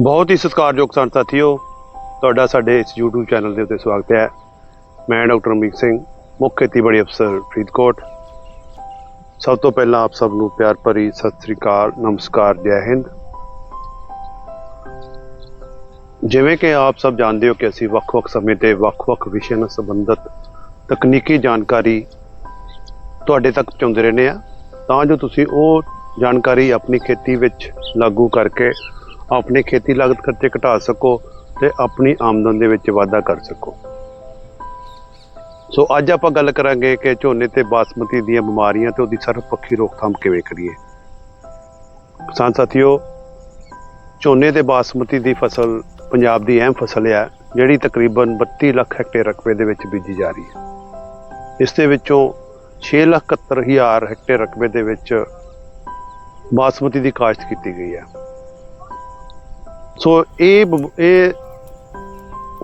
ਬਹੁਤ ਹੀ ਸਤਿਕਾਰਯੋਗ ਸਨ ਸਾਥੀਓ, ਤੁਹਾਡਾ ਸਾਡੇ ਇਸ YouTube ਚੈਨਲ ਦੇ ਉੱਤੇ ਸਵਾਗਤ ਹੈ। ਮੈਂ ਡਾਕਟਰ ਅਮੀਕ ਸਿੰਘ, ਮੁੱਖ ਖੇਤੀਬਾੜੀ ਅਫਸਰ ਫਰੀਦਕੋਟ। ਸਭ ਤੋਂ ਪਹਿਲਾਂ ਆਪ ਸਭ ਨੂੰ ਪਿਆਰ ਭਰੀ ਸਤਿ ਸ੍ਰੀ ਅਕਾਲ, ਨਮਸਕਾਰ, ਜੈ ਹਿੰਦ। ਜਿਵੇਂ ਕਿ ਆਪ ਸਭ ਜਾਣਦੇ ਹੋ ਕਿ ਅਸੀਂ ਵੱਖ-ਵੱਖ ਸਮੇਂ ਤੇ ਵੱਖ-ਵੱਖ ਵਿਸ਼ਿਆਂ ਨਾਲ ਸੰਬੰਧਿਤ ਤਕਨੀਕੀ ਜਾਣਕਾਰੀ ਤੁਹਾਡੇ ਤੱਕ ਪਹੁੰਚਾਉਂਦੇ ਰਹਿੰਦੇ ਆ ਤਾਂ ਜੋ ਤੁਸੀਂ ਉਹ ਜਾਣਕਾਰੀ ਆਪਣੀ ਖੇਤੀ ਵਿੱਚ ਲਾਗੂ ਕਰਕੇ ਆਪਣੇ ਖੇਤੀ ਲਾਗਤ ਖਰਚੇ ਘਟਾ ਸਕੋ ਤੇ ਆਪਣੀ ਆਮਦਨ ਦੇ ਵਿੱਚ ਵਾਧਾ ਕਰ ਸਕੋ। ਸੋ ਅੱਜ ਆਪਾਂ ਗੱਲ ਕਰਾਂਗੇ ਕਿ ਝੋਨੇ ਤੇ ਬਾਸਮਤੀ ਦੀਆਂ ਬਿਮਾਰੀਆਂ ਤੇ ਉਹਦੀ ਸਰਬਪੱਖੀ ਰੋਕਥਾਮ ਕਿਵੇਂ ਕਰੀਏ। ਕਿਸਾਨ ਸਾਥੀਓ, ਝੋਨੇ ਤੇ ਬਾਸਮਤੀ ਦੀ ਫਸਲ ਪੰਜਾਬ ਦੀ ਅਹਿਮ ਫਸਲ ਹੈ ਜਿਹੜੀ ਤਕਰੀਬਨ 32 ਲੱਖ ਹੈਕਟੇਅਰ ਰਕਬੇ ਦੇ ਵਿੱਚ ਬੀਜੀ ਜਾ ਰਹੀ ਹੈ। ਇਸ ਦੇ ਵਿੱਚੋਂ 6 ਲੱਖ 71 ਹਜ਼ਾਰ ਹੈਕਟੇਅਰ ਰਕਬੇ ਦੇ ਵਿੱਚ ਬਾਸਮਤੀ ਦੀ ਕਾਸ਼ਤ ਕੀਤੀ ਗਈ ਹੈ। ਸੋ ਇਹ ਬ- ਇਹ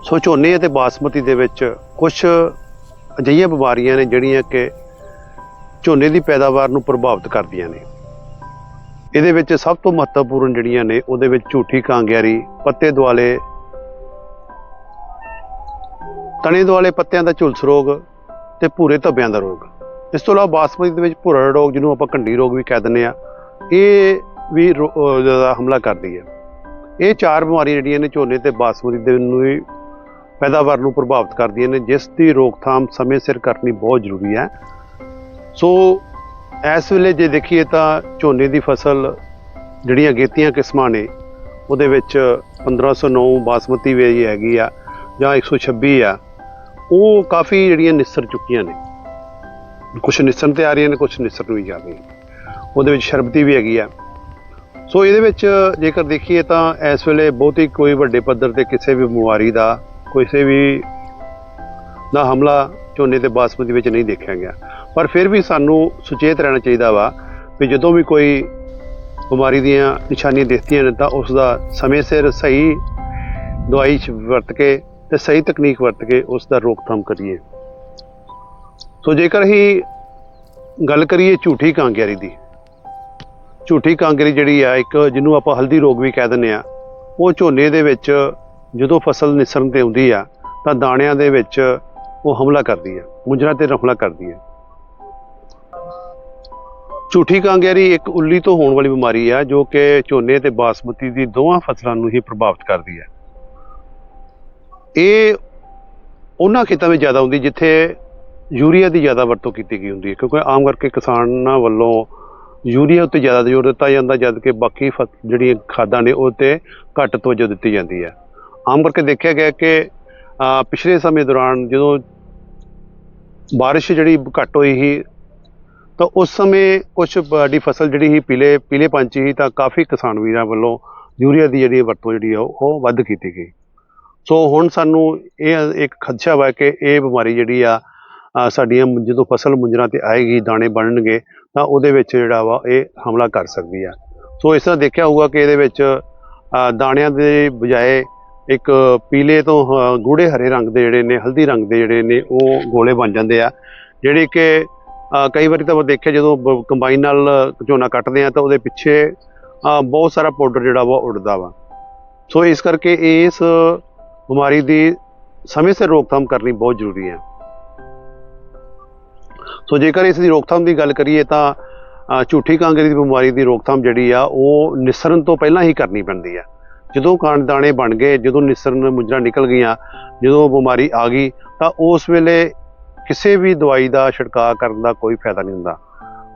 ਸੋ ਝੋਨੇ ਅਤੇ ਬਾਸਮਤੀ ਦੇ ਵਿੱਚ ਕੁਝ ਅਜਿਹੀਆਂ ਬਿਮਾਰੀਆਂ ਨੇ ਜਿਹੜੀਆਂ ਕਿ ਝੋਨੇ ਦੀ ਪੈਦਾਵਾਰ ਨੂੰ ਪ੍ਰਭਾਵਿਤ ਕਰਦੀਆਂ ਨੇ। ਇਹਦੇ ਵਿੱਚ ਸਭ ਤੋਂ ਮਹੱਤਵਪੂਰਨ ਜਿਹੜੀਆਂ ਨੇ, ਉਹਦੇ ਵਿੱਚ ਝੂਠੀ ਕਾਂਗਿਆਰੀ, ਪੱਤੇ ਦੁਆਲੇ, ਤਣੇ ਦੁਆਲੇ ਪੱਤਿਆਂ ਦਾ ਝੁਲਸ ਰੋਗ ਤੇ ਭੂਰੇ ਧੱਬਿਆਂ ਦਾ ਰੋਗ। ਇਸ ਤੋਂ ਇਲਾਵਾ ਬਾਸਮਤੀ ਦੇ ਵਿੱਚ ਭੂਰਾ ਰੋਗ, ਜਿਹਨੂੰ ਆਪਾਂ ਕੰਡੀ ਰੋਗ ਵੀ ਕਹਿ ਦਿੰਦੇ ਆ ਇਹ ਵੀ ਰੋ- ਜ਼ਿਆਦਾ ਹਮਲਾ ਕਰਦੀ ਹੈ। ਇਹ ਚਾਰ ਬਿਮਾਰੀਆਂ ਜਿਹੜੀਆਂ ਨੇ ਝੋਨੇ ਤੇ ਬਾਸਮਤੀ ਦੇ ਨੂੰ ਵੀ ਪੈਦਾਵਾਰ ਨੂੰ ਪ੍ਰਭਾਵਿਤ ਕਰਦੀਆਂ ਨੇ, ਜਿਸ ਦੀ ਰੋਕਥਾਮ ਸਮੇਂ ਸਿਰ ਕਰਨੀ ਬਹੁਤ ਜ਼ਰੂਰੀ ਹੈ। ਸੋ ਇਸ ਵੇਲੇ ਜੇ ਦੇਖੀਏ ਤਾਂ ਝੋਨੇ ਦੀ ਫਸਲ ਜਿਹੜੀਆਂ ਅਗੇਤੀਆਂ ਕਿਸਮਾਂ ਨੇ, ਉਹਦੇ ਵਿੱਚ 1509 ਬਾਸਮਤੀ ਵੀ ਹੈਗੀ ਆ, ਜਾਂ 126 ਆ, ਉਹ ਕਾਫੀ ਜਿਹੜੀਆਂ ਨਿਸਰ ਚੁੱਕੀਆਂ ਨੇ। ਕੁਝ ਨਿਸਰਨ ਤੇ ਆ ਰਹੀਆਂ ਨੇ ਕੁਝ ਨਿਸਰਨ ਵੀ ਜਾ ਰਹੀਆਂ ਉਹਦੇ ਵਿੱਚ ਸ਼ਰਬਤੀ ਵੀ ਹੈਗੀ ਆ। ਸੋ ਇਹਦੇ ਵਿੱਚ ਜੇਕਰ ਦੇਖੀਏ ਤਾਂ ਇਸ ਵੇਲੇ ਬਹੁਤੀ ਕੋਈ ਵੱਡੇ ਪੱਧਰ ਤੇ ਕਿਸੇ ਵੀ ਬਿਮਾਰੀ ਦਾ, ਕਿਸੇ ਵੀ ਦਾ ਹਮਲਾ ਝੋਨੇ ਤੇ ਬਾਸਮਤੀ ਵਿੱਚ ਨਹੀਂ ਦੇਖਿਆ ਗਿਆ। ਪਰ ਫਿਰ ਵੀ ਸਾਨੂੰ ਸੁਚੇਤ ਰਹਿਣਾ ਚਾਹੀਦਾ ਵਾ ਵੀ ਜਦੋਂ ਵੀ ਕੋਈ ਬਿਮਾਰੀ ਦੀਆਂ ਨਿਸ਼ਾਨੀਆਂ ਦਿਖਦੀਆਂ ਨੇ ਤਾਂ ਉਸ ਦਾ ਸਮੇਂ ਸਿਰ ਸਹੀ ਦਵਾਈ ਚ ਵਰਤ ਕੇ ਤੇ ਸਹੀ ਤਕਨੀਕ ਵਰਤ ਕੇ ਉਸ ਦਾ ਰੋਕਥਾਮ ਕਰੀਏ। ਸੋ ਜੇਕਰ ਹੀ ਗੱਲ ਕਰੀਏ ਝੂਠੀ ਕਾਂਗਿਆਰੀ ਦੀ ਝੂਠੀ ਕਾਂਗਰੀ ਜਿਹੜੀ ਆ, ਇੱਕ ਜਿਹਨੂੰ ਆਪਾਂ ਹਲਦੀ ਰੋਗ ਵੀ ਕਹਿ ਦਿੰਦੇ ਆ, ਉਹ ਝੋਨੇ ਦੇ ਵਿੱਚ ਜਦੋਂ ਫਸਲ ਨਿਸਰਨ ਤੇ ਆਉਂਦੀ ਆ, ਤਾਂ ਦਾਣਿਆਂ ਦੇ ਵਿੱਚ ਉਹ ਹਮਲਾ ਕਰਦੀ ਆ, ਮੁੰਜਰਾ ਤੇ ਹਮਲਾ ਕਰਦੀ ਆ। ਝੂਠੀ ਕਾਂਗਿਆਰੀ ਇੱਕ ਉੱਲੀ ਤੋਂ ਹੋਣ ਵਾਲੀ ਬਿਮਾਰੀ ਆ, ਜੋ ਕਿ ਝੋਨੇ ਤੇ ਬਾਸਮਤੀ ਦੀ ਦੋਵਾਂ ਫਸਲਾਂ ਨੂੰ ਹੀ ਪ੍ਰਭਾਵਿਤ ਕਰਦੀ ਹੈ ਇਹ ਉਹਨਾਂ ਖੇਤਾਂ ਵਿੱਚ ਜ਼ਿਆਦਾ ਹੁੰਦੀ, ਜਿੱਥੇ ਯੂਰੀਆ ਦੀ ਜ਼ਿਆਦਾ ਵਰਤੋਂ ਕੀਤੀ ਗਈ ਹੁੰਦੀ ਹੈ ਕਿਉਂਕਿ ਆਮ ਕਰਕੇ ਕਿਸਾਨਾਂ ਵੱਲੋਂ ਯੂਰੀਆ ਉੱਤੇ ਜ਼ਿਆਦਾ ਜ਼ੋਰ ਦਿੱਤਾ ਜਾਂਦਾ, ਜਦ ਕਿ ਬਾਕੀ ਫਸ- ਜਿਹੜੀਆਂ ਖਾਦਾਂ ਨੇ ਉਹ ਤੇ ਘੱਟ ਤਵੱਜੋ ਦਿੱਤੀ ਜਾਂਦੀ ਹੈ। ਆਮ ਕਰਕੇ ਦੇਖਿਆ ਗਿਆ ਕਿ ਪਿਛਲੇ ਸਮੇਂ ਦੌਰਾਨ ਜਦੋਂ ਬਾਰਿਸ਼ ਜਿਹੜੀ ਘੱਟ ਹੋਈ ਸੀ, ਤਾਂ ਉਸ ਸਮੇਂ ਕੁਝ ਸਾਡੀ ਫਸਲ ਜਿਹੜੀ ਸੀ ਪੀਲੇ ਪੀਲੇ ਪੰਚ ਸੀ, ਤਾਂ ਕਾਫੀ ਕਿਸਾਨ ਵੀਰਾਂ ਵੱਲੋਂ ਯੂਰੀਆ ਦੀ ਜਿਹੜੀ ਵਰਤੋਂ ਜਿਹੜੀ ਆ, ਉਹ ਵੱਧ ਕੀਤੀ ਗਈ। ਸੋ ਹੁਣ ਸਾਨੂੰ ਇਹ, ਇੱਕ ਖਦਸ਼ਾ ਵਾ ਕਿ ਇਹ ਬਿਮਾਰੀ ਜਿਹੜੀ ਆ ਸਾਡੀਆਂ ਜਦੋਂ ਫਸਲ ਮੁੰਜਰਾਂ ਤੇ ਆਏਗੀ, ਦਾਣੇ ਬਣਨਗੇ, ਤਾਂ ਉਹਦੇ ਵਿੱਚ ਜਿਹੜਾ ਵਾ ਇਹ ਹਮਲਾ ਕਰ ਸਕਦੀ ਆ। ਸੋ ਇਸ ਤਰ੍ਹਾਂ ਦੇਖਿਆ ਹੋਊਗਾ ਕਿ ਇਹਦੇ ਵਿੱਚ ਦਾਣਿਆਂ ਦੇ ਬਜਾਏ ਇੱਕ ਪੀਲੇ ਤੋਂ, ਅਹ ਗੂੜੇ ਹਰੇ ਰੰਗ ਦੇ ਜਿਹੜੇ ਨੇ, ਹਲਦੀ ਰੰਗ ਦੇ ਜਿਹੜੇ ਨੇ, ਉਹ ਗੋਲੇ ਬਣ ਜਾਂਦੇ ਆ। ਜਿਹੜੇ ਕਿ ਕਈ ਵਾਰੀ ਤਾਂ ਮੈਂ ਦੇਖਿਆ ਜਦੋਂ ਬ- ਕੰਬਾਈਨ ਨਾਲ ਝੋਨਾ ਕੱਟਦੇ ਆ ਤਾਂ ਉਹਦੇ ਪਿੱਛੇ ਬਹੁਤ ਸਾਰਾ ਪਾਊਡਰ ਜਿਹੜਾ ਵਾ ਉੱਡਦਾ ਵਾ। ਸੋ ਇਸ ਕਰਕੇ ਇਸ ਬਿਮਾਰੀ ਦੀ ਸਮੇਂ ਸਿਰ ਰੋਕਥਾਮ ਕਰਨੀ ਬਹੁਤ ਜ਼ਰੂਰੀ ਹੈ ਸੋ ਜੇਕਰ ਇਸ ਦੀ ਰੋਕਥਾਮ ਦੀ ਗੱਲ ਕਰੀਏ ਤਾਂ ਝੂਠੀ ਕਾਂਗਰੀ ਦੀ ਬਿਮਾਰੀ ਦੀ ਰੋਕਥਾਮ ਜਿਹੜੀ ਆ, ਉਹ ਨਿਸਰਨ ਤੋਂ ਪਹਿਲਾਂ ਹੀ ਕਰਨੀ ਪੈਂਦੀ ਆ। ਜਦੋਂ ਕਾਂਡ ਦਾਣੇ ਬਣ ਗਏ, ਜਦੋਂ ਨਿਸਰਨ ਮੁੰਜਰਾ ਨਿਕਲ ਗਈਆਂ, ਜਦੋਂ ਬਿਮਾਰੀ ਆ ਗਈ, ਤਾਂ ਉਸ ਵੇਲੇ ਕਿਸੇ ਵੀ ਦਵਾਈ ਦਾ ਛਿੜਕਾਅ ਕਰਨ ਦਾ ਕੋਈ ਫਾਇਦਾ ਨਹੀਂ ਹੁੰਦਾ।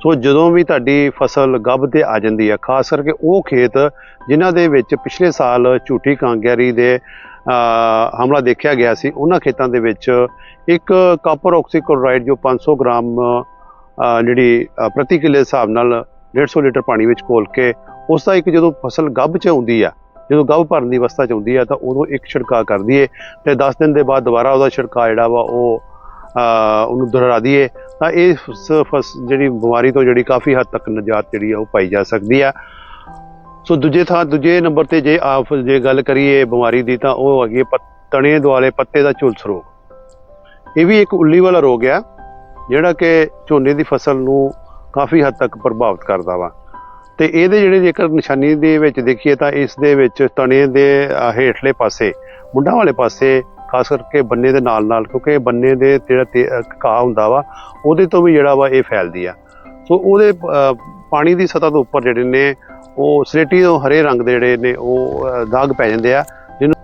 ਸੋ ਜਦੋਂ ਵੀ ਤੁਹਾਡੀ ਫਸਲ ਗੱਭ ਤੇ ਆ ਜਾਂਦੀ ਹੈ ਖਾਸ ਕਰਕੇ ਉਹ ਖੇਤ ਜਿਨ੍ਹਾਂ ਦੇ ਵਿੱਚ ਪਿਛਲੇ ਸਾਲ ਝੂਠੀ ਕਾਂਗਿਆਰੀ ਦੇ ਹਮਲਾ ਦੇਖਿਆ ਗਿਆ ਸੀ। ਉਹਨਾਂ ਖੇਤਾਂ ਦੇ ਵਿੱਚ ਇੱਕ ਕਾਪਰ ਆਕਸੀਕਲੋਰਾਈਡ ਜੋ 500 ਗ੍ਰਾਮ ਜਿਹੜੀ ਪ੍ਰਤੀ ਕਿੱਲੇ ਹਿਸਾਬ ਨਾਲ 150 ਲੀਟਰ ਪਾਣੀ ਵਿੱਚ ਘੋਲ ਕੇ ਉਸ ਦਾ ਇੱਕ ਜਦੋਂ ਫਸਲ ਗੱਭ ਚ ਆਉਂਦੀ ਆ, ਜਦੋਂ ਗੱਭ ਭਰਨ ਦੀ ਅਵਸਥਾ ਚ ਆਉਂਦੀ ਆ, ਤਾਂ ਉਦੋਂ ਇੱਕ ਛਿੜਕਾਅ ਕਰ ਦਈਏ ਤੇ 10 ਦਿਨ ਦੇ ਬਾਅਦ ਦੁਬਾਰਾ ਉਹਦਾ ਛਿੜਕਾਅ ਜਿਹੜਾ ਵਾ ਉਹ ਉਹਨੂੰ ਦੁਹਰਾ ਦਈਏ, ਤਾਂ ਇਹ ਫਸ- ਜਿਹੜੀ ਬਿਮਾਰੀ ਤੋਂ ਜਿਹੜੀ ਕਾਫੀ ਹੱਦ ਤੱਕ ਨਜਾਤ ਜਿਹੜੀ ਆ ਉਹ ਪਾਈ ਜਾ ਸਕਦੀ ਆ। ਸੋ ਦੂਜੇ ਥਾਂ, ਦੂਜੇ ਨੰਬਰ ਤੇ ਜੇ ਆਪ ਜੇ ਗੱਲ ਕਰੀਏ ਬਿਮਾਰੀ ਦੀ, ਤਾਂ ਉਹ ਹੈਗੀ ਹੈ ਪੱਤ- ਤਣੇ ਦੁਆਲੇ ਪੱਤੇ ਦਾ ਝੁਲਸ ਰੋਗ। ਇਹ ਵੀ ਇੱਕ ਉੱਲੀ ਵਾਲਾ ਰੋਗ ਆ ਜਿਹੜਾ ਕਿ ਝੋਨੇ ਦੀ ਫਸਲ ਨੂੰ ਕਾਫੀ ਹੱਦ ਤੱਕ ਪ੍ਰਭਾਵਿਤ ਕਰਦਾ ਵਾ। ਤੇ ਇਹਦੇ ਜਿਹੜੇ ਜੇਕਰ ਨਿਸ਼ਾਨੀ ਦੇ ਵਿੱਚ ਦੇਖੀਏ ਤਾਂ ਇਸ ਦੇ ਵਿੱਚ ਤਣੇ ਦੇ ਹੇਠਲੇ ਪਾਸੇ ਮੁੰਡਾਂ ਵਾਲੇ ਪਾਸੇ, ਖਾਸ ਕਰਕੇ ਬੰਨੇ ਦੇ ਨਾਲ ਨਾਲ ਕਿਉਂਕਿ ਬੰਨੇ ਦੇ ਜਿਹੜਾ ਤੇ- ਘਾਹ ਹੁੰਦਾ ਵਾ, ਉਹਦੇ ਤੋਂ ਵੀ ਜਿਹੜਾ ਵਾ ਇਹ ਫੈਲਦੀ ਆ। ਸੋ ਉਹਦੇ ਪਾਣੀ ਦੀ ਸਤਹ ਤੋਂ ਉੱਪਰ ਜਿਹੜੇ ਨੇ, ਉਹ ਸਲੇਟੀ ਤੋਂ ਹਰੇ ਰੰਗ ਦੇ ਜਿਹੜੇ ਨੇ, ਉਹ ਦਾਗ ਪੈ ਜਾਂਦੇ ਆ, ਜਿਹਨੂੰ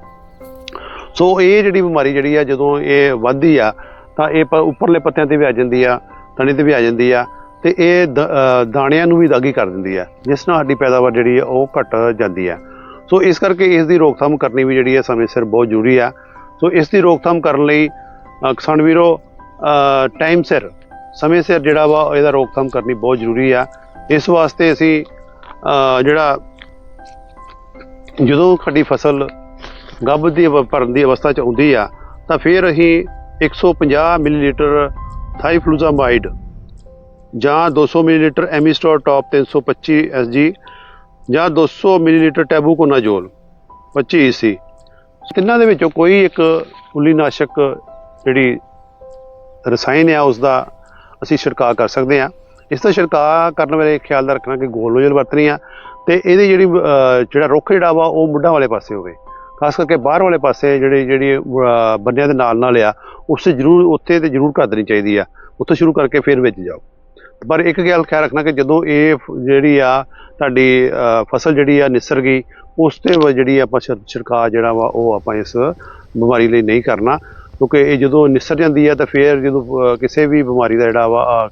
ਸੋ ਇਹ ਜਿਹੜੀ ਬਿਮਾਰੀ ਜਿਹੜੀ ਆ, ਜਦੋਂ ਇਹ ਵੱਧਦੀ ਆ, ਤਾਂ ਇਹ ਪ- ਉੱਪਰਲੇ ਪੱਤਿਆਂ ਤੇ ਵੀ ਆ ਜਾਂਦੀ ਆ, ਤਣੇ ਤੇ ਵੀ ਆ ਜਾਂਦੀ ਆ, ਤੇ ਇਹ ਦ- ਦਾਣਿਆਂ ਨੂੰ ਵੀ ਦਾਗੀ ਕਰ ਦਿੰਦੀ ਆ, ਜਿਸ ਨਾਲ ਸਾਡੀ ਪੈਦਾਵਾਰ ਜਿਹੜੀ ਆ, ਉਹ ਘਟ ਜਾਂਦੀ ਆ। ਸੋ ਇਸ ਕਰਕੇ ਇਸ ਦੀ ਰੋਕਥਾਮ ਕਰਨੀ ਵੀ ਜਿਹੜੀ ਆ, ਸਮੇਂ ਸਿਰ ਬਹੁਤ ਜ਼ਰੂਰੀ ਆ। ਸੋ ਇਸ ਦੀ ਰੋਕਥਾਮ ਕਰਨ ਲਈ ਕਿਸਾਨ ਵੀਰੋ ਟਾਈਮ ਸਿਰ, ਸਮੇਂ ਸਿਰ ਜਿਹੜਾ ਵਾ, ਇਹਦਾ ਰੋਕਥਾਮ ਕਰਨੀ ਬਹੁਤ ਜ਼ਰੂਰੀ ਆ। ਇਸ ਵਾਸਤੇ ਅਸੀਂ ਜਿਹੜਾ ਜਦੋਂ ਸਾਡੀ ਫਸਲ ਗੱਭ ਦੀ ਅਵ- ਭਰਨ ਦੀ ਅਵਸਥਾ ਚ ਆਉਂਦੀ ਆ, ਤਾਂ ਫਿਰ ਅਸੀਂ 150 ਮਿਲੀਲੀਟਰ ਥਾਈਫਲੂਜ਼ਾਮਾਈਡ ਜਾਂ 200 ਮਿਲੀਲੀਟਰ ਐਮੀਸਟੋਰ ਟਾਪ 325 ਐਸਜੀ ਜਾਂ 200 ਮਿਲੀਲੀਟਰ ਟੈਬੂਕੋਨਾਜ਼ੋਲ 25 ਈਸੀ ਤਿੰਨਾਂ ਦੇ ਵਿੱਚੋਂ ਕੋਈ ਇੱਕ ਉਲੀਨਾਸ਼ਕ ਜਿਹੜੀ ਰਸਾਇਣ ਆ ਉਸ ਦਾ ਅਸੀਂ ਛਿੜਕਾਅ ਕਰ ਸਕਦੇ ਹਾਂ ਇਸ ਤੋਂ ਛਿੜਕਾਅ ਕਰਨ ਵੇਲੇ ਖਿਆਲ ਰੱਖਣਾ ਕਿ ਗੋਲ ਗੋਲੋਜਲ ਵਰਤਣੀ ਆ ਤੇ ਇਹਦੀ ਜਿਹੜੀ ਜਿਹੜਾ ਰੁੱਖ ਜਿਹੜਾ ਵਾ, ਉਹ ਮੁੱਢਾਂ ਵਾਲੇ ਪਾਸੇ ਹੋਵੇ। ਖਾਸ ਕਰਕੇ ਬਾਹਰ ਵਾਲੇ ਪਾਸੇ ਜਿਹੜੀ ਜਿਹੜੀ ਬੰਨਿਆਂ ਦੇ ਨਾਲ ਨਾਲ ਆ, ਉਸ ਤੇ ਜ਼ਰੂਰ ਉੱਥੇ ਤੇ ਜ਼ਰੂਰ ਕਰ ਦੇਣੀ ਚਾਹੀਦੀ ਆ। ਉੱਥੋਂ ਸ਼ੁਰੂ ਕਰਕੇ ਫਿਰ ਵਿੱਚ ਜਾਓ। ਪਰ ਇੱਕ ਗੱਲ ਖਿਆਲ ਰੱਖਣਾ ਕਿ ਜਦੋਂ ਇਹ ਜਿਹੜੀ ਆ ਤੁਹਾਡੀ ਫਸਲ ਜਿਹੜੀ ਆ ਨਿਸਰ ਗਈ, ਉਸ ਤੇ ਜਿਹੜੀ ਆਪਾਂ ਛਿੜ- ਛਿੜਕਾਅ ਜਿਹੜਾ ਵਾ, ਉਹ ਆਪਾਂ ਇਸ ਬਿਮਾਰੀ ਲਈ ਨਹੀਂ ਕਰਨਾ। ਕਿਉਂਕਿ ਇਹ ਜਦੋਂ ਨਿਸਰ ਜਾਂਦੀ ਆ, ਤਾਂ ਫਿਰ ਜਦੋਂ ਕਿਸੇ ਵੀ ਬਿਮਾਰੀ ਦਾ ਜਿਹੜਾ ਵਾ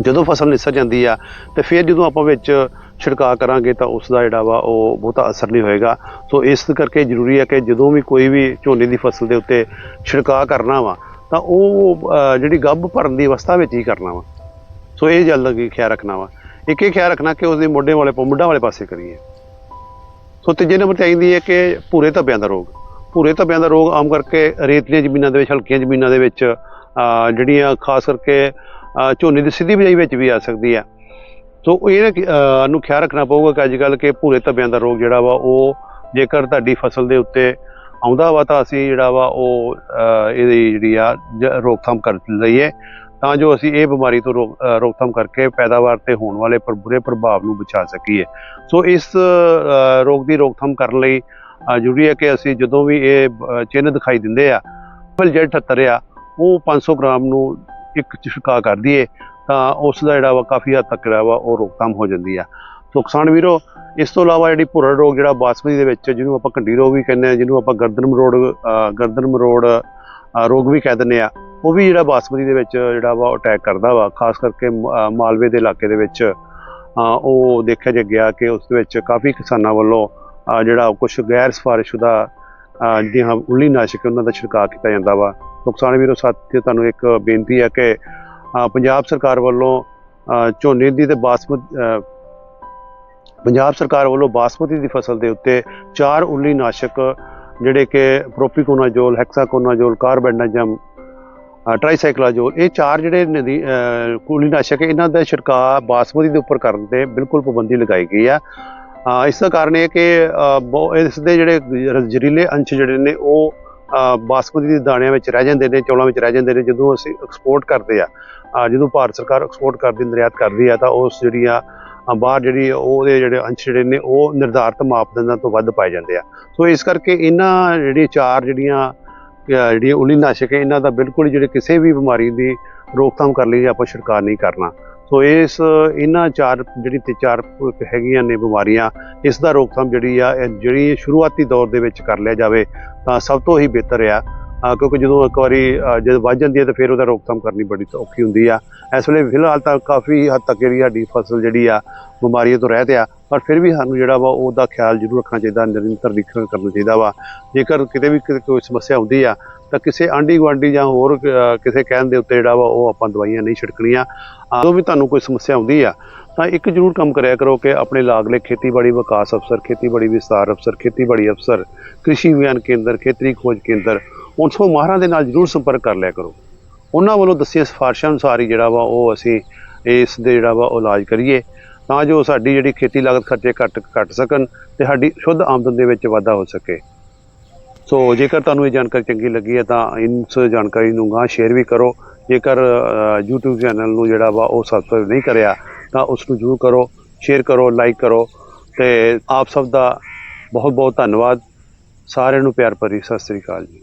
ਜਦੋਂ ਫਸਲ ਨਿਸਰ ਜਾਂਦੀ ਆ, ਤੇ ਫਿਰ ਜਦੋਂ ਆਪਾਂ ਵਿੱਚ ਛਿੜਕਾਅ ਕਰਾਂਗੇ ਤਾਂ ਉਸ ਦਾ ਜਿਹੜਾ ਵਾ ਉਹ ਬਹੁਤਾ ਅਸਰ ਨਹੀਂ ਹੋਏਗਾ। ਸੋ ਇਸ ਕਰਕੇ ਜ਼ਰੂਰੀ ਹੈ ਕਿ ਜਦੋਂ ਵੀ ਕੋਈ ਵੀ ਝੋਨੇ ਦੀ ਫਸਲ ਦੇ ਉੱਤੇ ਛਿੜਕਾਅ ਕਰਨਾ ਵਾ, ਤਾਂ ਉਹ ਜਿਹੜੀ ਗੱਭ ਭਰਨ ਦੀ ਅਵਸਥਾ ਵਿੱਚ ਹੀ ਕਰਨਾ ਵਾ। ਸੋ ਇਹ ਗੱਲ ਦਾ ਖਿਆਲ ਰੱਖਣਾ ਵਾ। ਇੱਕ ਇਹ ਖਿਆਲ ਰੱਖਣਾ ਕਿ ਉਸਦੇ ਮੋਢੇ ਵਾਲੇ ਪ- ਮੁੱਢਾਂ ਵਾਲੇ ਪਾਸੇ ਕਰੀਏ। ਸੋ ਤੀਜੇ ਨੰਬਰ ਤੇ ਆਉਂਦੀ ਹੈ ਕਿ ਭੂਰੇ ਧੱਬਿਆਂ ਦਾ ਰੋਗ। ਭੂਰੇ ਧੱਬਿਆਂ ਦਾ ਰੋਗ ਆਮ ਕਰਕੇ ਰੇਤਲੀਆਂ ਜ਼ਮੀਨਾਂ ਦੇ ਵਿੱਚ, ਹਲਕੀਆਂ ਜ਼ਮੀਨਾਂ ਦੇ ਵਿੱਚ ਜਿਹੜੀਆਂ ਖਾਸ ਕਰਕੇ ਝੋਨੇ ਦੀ ਸਿੱਧੀ ਬਿਜਾਈ ਵਿੱਚ ਵੀ ਆ ਸਕਦੀ ਆ। ਸੋ ਇਹ ਨੂੰ ਖਿਆਲ ਰੱਖਣਾ ਪਊਗਾ ਕਿ ਅੱਜ ਕੱਲ੍ਹ ਕਿ ਭੂਰੇ ਧੱਬਿਆਂ ਦਾ ਰੋਗ ਜਿਹੜਾ ਵਾ ਉਹ ਜੇਕਰ ਤੁਹਾਡੀ ਫਸਲ ਦੇ ਉੱਤੇ ਆਉਂਦਾ ਵਾ ਤਾਂ ਅਸੀਂ ਜਿਹੜਾ ਵਾ ਉਹ ਇਹਦੀ ਜਿਹੜੀ ਆ ਜ- ਰੋਕਥਾਮ ਕਰ ਲਈਏ। ਤਾਂ ਜੋ ਅਸੀਂ ਇਹ ਬਿਮਾਰੀ ਤੋਂ ਰੋਕ- ਰੋਕਥਾਮ ਕਰਕੇ ਪੈਦਾਵਾਰ ਤੇ ਹੋਣ ਵਾਲੇ ਪਰ ਬੁਰੇ ਪ੍ਰਭਾਵ ਨੂੰ ਬਚਾ ਸਕੀਏ। ਸੋ ਇਸ ਰੋਗ ਦੀ ਰੋਕਥਾਮ ਕਰਨ ਲਈ ਜ਼ਰੂਰੀ ਹੈ ਕਿ ਅਸੀਂ ਜਦੋਂ ਵੀ ਇਹ ਅਹ, ਚਿੰਨ੍ਹ ਦਿਖਾਈ ਦਿੰਦੇ ਆ ਫਲ ਜੜ 78 ਆ ਉਹ 500 ਗ੍ਰਾਮ ਨੂੰ ਇੱਕ ਛਿੜਕਾਅ ਕਰ ਦਈਏ ਤਾਂ ਉਸ ਦਾ ਜਿਹੜਾ ਵਾ ਕਾਫੀ ਹੱਦ ਤੱਕ ਜਿਹੜਾ ਵਾ ਉਹ ਰੋਕਥਾਮ ਹੋ ਜਾਂਦੀ ਆ। ਸੋ ਕਿਸਾਨ ਵੀਰੋ ਇਸ ਤੋਂ ਇਲਾਵਾ ਜਿਹੜੀ ਭੁਰੜ ਰੋਗ ਜਿਹੜਾ ਬਾਸਮਤੀ ਦੇ ਵਿੱਚ ਜਿਹਨੂੰ ਆਪਾਂ ਕੰਡੀ ਰੋਗ ਵੀ ਕਹਿੰਦੇ ਆ ਜਿਹਨੂੰ ਆਪਾਂ ਗਰਦਨ ਮਰੋੜ ਅਹ, ਗਰਦਨ ਮਰੋੜ ਰੋਗ ਵੀ ਕਹਿ ਦਿੰਦੇ ਆ ਉਹ ਵੀ ਜਿਹੜਾ ਬਾਸਮਤੀ ਦੇ ਵਿੱਚ ਜਿਹੜਾ ਵਾ ਅਟੈਕ ਕਰਦਾ ਵਾ ਖਾਸ ਕਰਕੇ ਮ- ਮਾਲਵੇ ਦੇ ਇਲਾਕੇ ਦੇ ਵਿੱਚ ਉਹ ਦੇਖਿਆ ਜਾ ਗਿਆ ਕਿ ਉਸ ਦੇ ਵਿੱਚ ਕਾਫੀ ਕਿਸਾਨਾਂ ਵੱਲੋਂ ਜਿਹੜਾ ਕੁਝ ਗੈਰ ਸਿਫਾਰਿਸ਼ਸ਼ੁਦਾ ਅਹ, ਜਿਹੜੀਆਂ ਉੱਲੀ ਨਾਸ਼ਕ ਉਹਨਾਂ ਦਾ ਛਿੜਕਾਅ ਕੀਤਾ ਜਾਂਦਾ ਵਾ। ਸੋ ਕਿਸਾਨ ਵੀਰੋ ਸਾਥੀਓ ਤੁਹਾਨੂੰ ਇੱਕ ਬੇਨਤੀ ਹੈ ਕਿ ਪੰਜਾਬ ਸਰਕਾਰ ਵੱਲੋਂ ਝੋਨੇ ਦੀ ਤੇ ਬਾਸਮਤੀ ਪੰਜਾਬ ਸਰਕਾਰ ਵੱਲੋਂ ਬਾਸਮਤੀ ਦੀ ਫਸਲ ਦੇ ਉੱਤੇ ਚਾਰ ਉੱਲੀ ਨਾਸ਼ਕ ਜਿਹੜੇ ਕਿ ਪ੍ਰੋਪੀਕੋਨਾਜੋਲ ਹੈਕਸਾਕੋਨਾਜੋਲ ਕਾਰਬੈਂਡਾਜਮ ਅ, ਟ੍ਰਾਈਸਾਈਕਲਾਜੋਲ ਇਹ ਚਾਰ ਜਿਹੜੇ ਨਦੀ ਅ, ਨਾਸ਼ਕ ਇਹਨਾਂ ਦਾ ਛਿੜਕਾਅ ਬਾਸਮਤੀ ਦੇ ਉੱਪਰ ਕਰਨ ਤੇ ਬਿਲਕੁਲ ਪਾਬੰਦੀ ਲਗਾਈ ਗਈ ਆ। ਇਸ ਦਾ ਕਾਰਨ ਇਹ ਹੈ ਕਿ ਬਹੁ- ਇਸ ਦੇ ਜਿਹੜੇ ਜ਼ਹਿਰੀਲੇ ਅੰਸ਼ ਜਿਹੜੇ ਨੇ, ਉਹ ਬਾਸਮਤੀ ਦੇ ਦਾਣਿਆਂ ਵਿੱਚ ਰਹਿ ਜਾਂਦੇ ਨੇ, ਚੌਲਾਂ ਵਿੱਚ ਰਹਿ ਜਾਂਦੇ ਨੇ, ਜਦੋਂ ਅਸੀਂ ਐਕਸਪੋਰਟ ਕਰਦੇ ਆ ਜਦੋਂ ਭਾਰਤ ਸਰਕਾਰ ਐਕਸਪੋਰਟ ਕਰਦੀ, ਨਿਰਯਾਤ ਕਰਦੀ ਆ, ਤਾਂ ਉਸ ਜਿਹੜੀ ਆ ਬਾਹਰ ਜਿਹੜੀ ਉਹਦੇ ਜਿਹੜੇ ਅੰਸ਼ ਜਿਹੜੇ ਨੇ, ਉਹ ਨਿਰਧਾਰਤ ਮਾਪਦੰਡਾਂ ਤੋਂ ਵੱਧ ਪਾਏ ਜਾਂਦੇ ਆ। ਸੋ ਇਸ ਕਰਕੇ ਇਹਨਾਂ ਜਿਹੜੀ ਚਾਰ ਜਿਹੜੀਆਂ ਅਹ ਜਿਹੜੀਆਂ ਉਲੀ ਹੈ, ਇਹਨਾਂ ਦਾ ਬਿਲਕੁਲ ਜਿਹੜੇ ਕਿਸੇ ਵੀ ਬਿਮਾਰੀ ਦੀ ਰੋਕਥਾਮ ਕਰਨ ਲਈ ਆਪਾਂ ਛਿੜਕਾਅ ਨਹੀਂ ਕਰਨਾ। ਸੋ ਇਸ, ਇਹਨਾਂ ਚਾਰ ਜਿਹੜੀ ਤੇ ਚਾਰ ਹੈਗੀਆਂ ਨੇ ਬਿਮਾਰੀਆਂ, ਇਸ ਦਾ ਰੋਕਥਾਮ ਜਿਹੜੀ ਆ ਜਿਹੜੀ ਸ਼ੁਰੂਆਤੀ ਦੌਰ ਦੇ ਵਿੱਚ ਕਰ ਲਿਆ ਜਾਵੇ, ਤਾਂ ਸਭ ਤੋਂ ਹੀ ਬਿਹਤਰ ਆ। ਕਿਉਂਕਿ ਜਦੋਂ ਇੱਕ ਵਾਰੀ ਅਹ ਜਦ ਵੱਧ ਜਾਂਦੀ ਹੈ ਤਾਂ ਫਿਰ ਉਹਦਾ ਰੋਕਥਾਮ ਕਰਨੀ ਬੜੀ ਔਖੀ ਹੁੰਦੀ ਆ। ਇਸ ਵੇਲੇ ਫਿਲਹਾਲ ਤਾਂ ਕਾਫੀ ਹੱਦ ਤੱਕ ਜਿਹੜੀ ਸਾਡੀ ਫਸਲ ਜਿਹੜੀ ਆ, ਬਿਮਾਰੀਆਂ ਤੋਂ ਰਹਿਤ ਆ, ਪਰ ਫਿਰ ਵੀ ਸਾਨੂੰ ਜਿਹੜਾ ਵਾ ਉਹਦਾ ਖਿਆਲ ਜ਼ਰੂਰ ਰੱਖਣਾ ਚਾਹੀਦਾ, ਨਿਰੰਤਰ ਦੇਖਣ ਕਰਨਾ ਚਾਹੀਦਾ ਵਾ। ਜੇਕਰ ਕਿਤੇ ਵੀ ਕੋਈ ਸਮੱਸਿਆ ਹੁੰਦੀ ਆ ਤਾਂ ਕਿਸੇ ਆਂਢੀ ਗੁਆਂਢੀ ਜਾਂ ਹੋਰ ਕਿਸੇ ਕਹਿਣ ਦੇ ਉੱਤੇ ਜਿਹੜਾ ਵਾ ਉਹ ਆਪਾਂ ਦਵਾਈਆਂ ਨਹੀਂ ਛਿੜਕਣੀਆਂ। ਅਹ, ਜਦੋਂ ਵੀ ਤੁਹਾਨੂੰ ਕੋਈ ਸਮੱਸਿਆ ਆਉਂਦੀ ਆ ਤਾਂ ਇੱਕ ਜ਼ਰੂਰ ਕੰਮ ਕਰਿਆ ਕਰੋ ਕਿ ਆਪਣੇ ਲਾਗਲੇ ਖੇਤੀਬਾੜੀ ਵਿਕਾਸ ਅਫਸਰ ਖੇਤੀਬਾੜੀ ਵਿਸਤਾਰ ਅਫਸਰ ਖੇਤੀਬਾੜੀ ਅਫਸਰ ਕ੍ਰਿਸ਼ੀ ਵਿਗਿਆਨ ਕੇਂਦਰ ਖੇਤਰੀ ਖੋਜ ਕੇਂਦਰ ਉਨਸੋਂ ਮਾਹਰਾਂ ਦੇ ਨਾਲ ਜ਼ਰੂਰ ਸੰਪਰਕ ਕਰ ਲਿਆ ਕਰੋ। ਉਹਨਾਂ ਵੱਲੋਂ ਦੱਸੀਆਂ ਸਿਫਾਰਿਸ਼ਾਂ ਅਨੁਸਾਰ ਹੀ ਜਿਹੜਾ ਵਾ ਉਹ ਅਸੀਂ ਇਸ ਦੇ ਜਿਹੜਾ ਵਾ ਉਹ ਇਲਾਜ ਕਰੀਏ ਤਾਂ ਜੋ ਸਾਡੀ ਜਿਹੜੀ ਖੇਤੀ ਲਾਗਤ ਖਰਚੇ ਘੱਟ ਘੱਟ ਸਕਣ ਤੇ ਸਾਡੀ ਸ਼ੁੱਧ ਆਮਦਨ ਦੇ ਵਿੱਚ ਵਾਧਾ ਹੋ ਸਕੇ। ਸੋ ਜੇਕਰ ਤੁਹਾਨੂੰ ਇਹ ਜਾਣਕਾਰੀ ਚੰਗੀ ਲੱਗੀ ਹੈ ਤਾਂ ਇਸ ਜਾਣਕਾਰੀ ਨੂੰ ਗਾਂ ਸ਼ੇਅਰ ਵੀ ਕਰੋ। ਜੇਕਰ ਅ, YouTube ਚੈਨਲ ਨੂੰ ਜਿਹੜਾ ਵਾ ਉਹ ਸਬਸਕ੍ਰਾਈਬ ਨਹੀਂ ਕਰਿਆ ਤਾਂ ਉਸ ਨੂੰ ਜ਼ਰੂਰ ਕਰੋ ਸ਼ੇਅਰ ਕਰੋ ਲਾਈਕ ਕਰੋ ਤੇ ਆਪ ਸਭ ਦਾ ਬਹੁਤ ਬਹੁਤ ਧੰਨਵਾਦ। ਸਾਰਿਆਂ ਨੂੰ ਪਿਆਰ ਭਰੀ ਸਤਿ ਸ੍ਰੀ ਅਕਾਲ ਜੀ।